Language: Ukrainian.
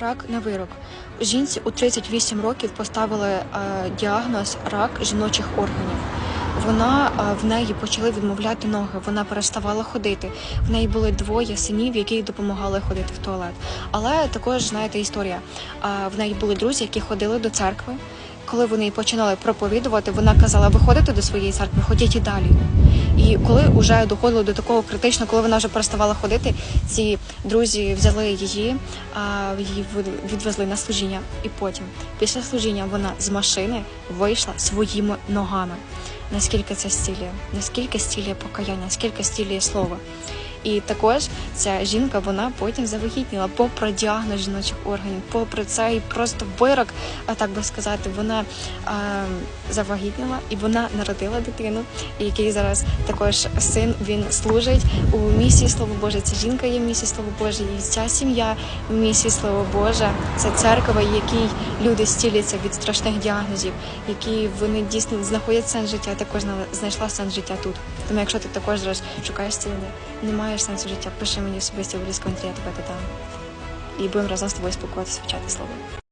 Рак на вирок. Жінці у 38 років поставили е, діагноз рак жіночих органів. Вона е, в неї почали відмовляти ноги. Вона переставала ходити. В неї були двоє синів, які допомагали ходити в туалет. Але також знаєте історія. е, в неї були друзі, які ходили до церкви. Коли вони починали проповідувати, вона казала: виходите до своєї церкви, ходіть і далі. І коли вже доходило до такого критичного, коли вона вже переставала ходити, ці друзі взяли її, її відвезли на служіння. І потім, після служіння, вона з машини вийшла своїми ногами. Наскільки це стілює, наскільки стілює покаяння, наскільки стілює слово. І також ця жінка вона потім завагітніла попри діагноз жіночих органів, попри цей просто вирок, а так би сказати, вона е, завагітніла і вона народила дитину, який зараз також син він служить у місії Слово Боже. Ця жінка є місії Слово Боже, і ця сім'я в місії Слово Боже. Це церква, якій люди стіляться від страшних діагнозів, які вони дійсно знаходять сенс життя. Я також знайшла сенс життя тут. Тому якщо ти також зараз шукаєш цілення, не маєш сенсу життя, пиши мені особисті, коментарі, я тебе додам. І будемо разом з тобою спілкуватися, вчати слово.